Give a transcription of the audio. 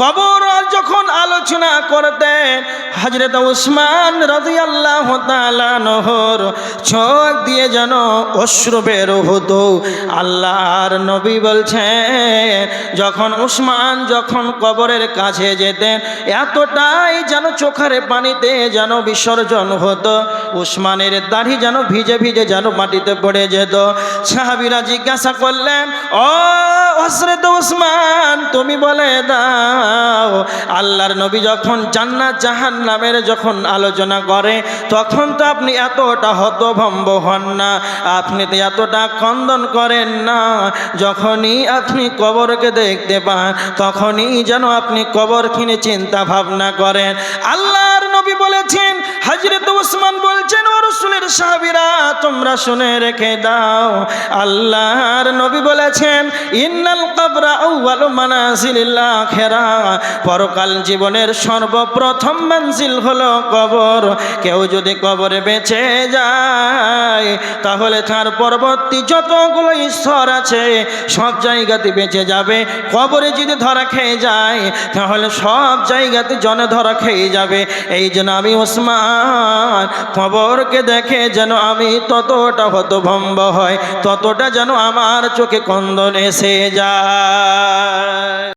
কবর যখন আলোচনা করতেন হজরত উসমান রাদিয়াল্লাহ তাআলা নহর চোখ দিয়ে যেন অশ্রু বের হতো। আল্লাহর নবী বলছেন, যখন উসমান যখন কবরের কাছে যেতেন, এতটাই যেন চোখের পানিতে যেন বিসর্জন হতো, উসমানের দাড়ি যেন ভিজে ভিজে যেন মাটিতে পড়ে যেত। সাহাবিরা জিজ্ঞাসা করলেন, ও হসরত উসমান তুমি বলে দাও, আল্লাহর নবী যখন জান্নাত জাহান নামের যখন আলোচনা করে, তখন তো আপনি এতটা হতভম্ব হন না, আপনি তো এতটা খন্দন করেন না, যখনই আপনি কবরকে দেখতে পান, তখনই যেন আপনি কবর কিনে চিন্তা ভাবনা করেন। আল্লাহর সাহাবিরা, তোমরা শুনে রেখে দাও। আল্লাহর নবী বলেছেন, ইন্নাল কবরা আউয়ালু মানাজিলিল আখিরা। পরকাল জীবনের সর্বপ্রথম মঞ্জিল হলো কবর। কেউ যদি কবরে বেঁচে যায়, তাহলে তার পরবর্তী যতগুলো স্তর আছে, সব জায়গাতে বেঁচে যাবে। কবরে যদি ধরা খেয়ে যায়, তাহলে সব জায়গাতে জনে ধরা খেয়ে যাবে। এই জন্য আমি ওসমান কবরকে দেখে যেন আমি ততটা হতভম্ব হয় ততটা যেন আমার চোখে কন্দন এসে যায়।